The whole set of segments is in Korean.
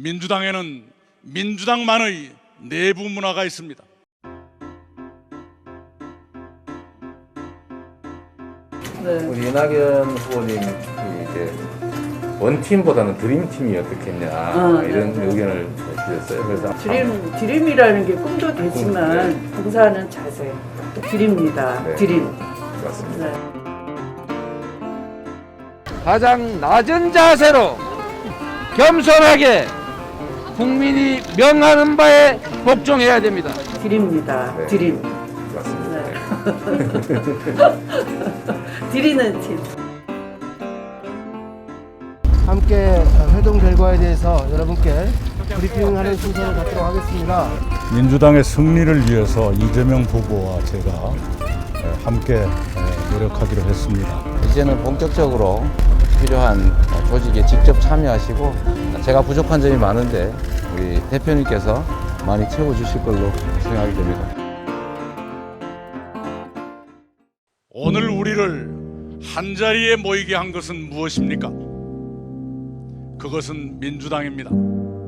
민주당에는 민주당만의 내부 문화가 있습니다. 네. 우리 이낙연 후보님 이제 원팀보다는 드림팀이 어떻겠냐 아, 네. 이런 의견을 주셨어요. 그래서 드림, 드림이라는 게 꿈도 되지만 꿈, 봉사하는 자세. 드립니다. 네. 드림. 아, 맞습니다. 네. 가장 낮은 자세로 겸손하게 국민이 명하는 바에 복종해야 됩니다. 드립니다. 네. 드림. 맞습니다. 네. 드리는 팀. 함께 회동 결과에 대해서 여러분께 브리핑하는 순서를 갖도록 하겠습니다. 민주당의 승리를 위해서 이재명 후보와 제가 에, 함께 에, 노력하기로 했습니다. 이제는 본격적으로 필요한 조직에 직접 참여하시고 제가 부족한 점이 많은데 우리 대표님께서 많이 채워주실 걸로 생각이 됩니다. 오늘 우리를 한 자리에 모이게 한 것은 무엇입니까? 그것은 민주당입니다.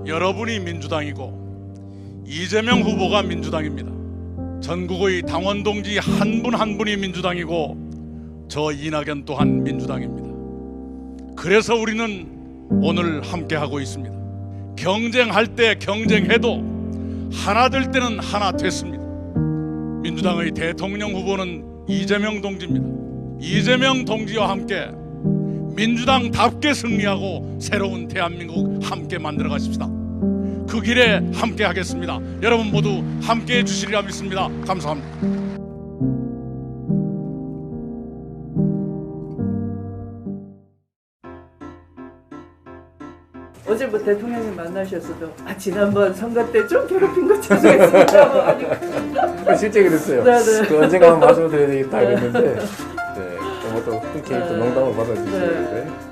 여러분이 민주당이고 이재명 후보가 민주당입니다. 전국의 당원 동지 한 분한 분이 민주당이고 저 이낙연 또한 민주당입니다. 그래서 우리는 오늘 함께 하고 있습니다. 경쟁할 때 경쟁해도 하나 될 때는 하나 됐습니다. 민주당의 대통령 후보는 이재명 동지입니다. 이재명 동지와 함께 민주당답게 승리하고 새로운 대한민국 함께 만들어 가십시다. 그 길에 함께 하겠습니다. 여러분 모두 함께 해 주시리라 믿습니다. 감사합니다. 어제 뭐 대통령님 만나셨어도 아 지난번 선거 때 좀 괴롭힌 거 죄송했습니다. 뭐 하니까. 실제 그랬어요. 네, 네. 그 언젠가 한번 말씀을 드려야 되겠다 그랬는데 네, 뭐 또 흔쾌히 또 농담을 받아주시는데